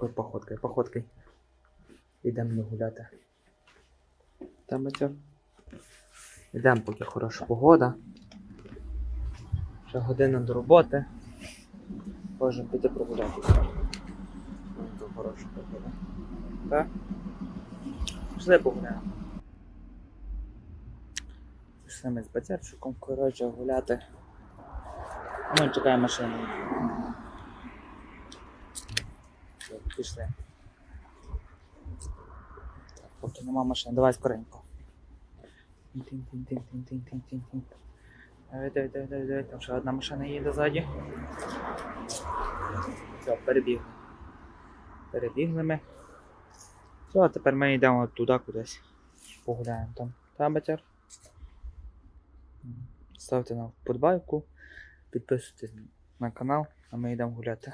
Такою походкою, походкою. Йдемо гуляти. Там батьор. Йдемо, поки хороша погода. Ще година до роботи. Можемо піти прогулятися. Ну, хороша погода. Так? Пішли погуляємо. Пішли ми з бацярчиком, коротше, гуляти. Ну, чекаємо машину. Пішли. Так, Поки нема машини, давай скоренько. Давай, давай, давай, давай. Там ще одна машина їде ззаді. Все, перебігли. Перебігли ми. Все, а тепер ми йдемо туди кудись. Погуляємо там. Та, батяр? Ставте нам вподобайку, підписуйтесь на канал, а ми йдемо гуляти.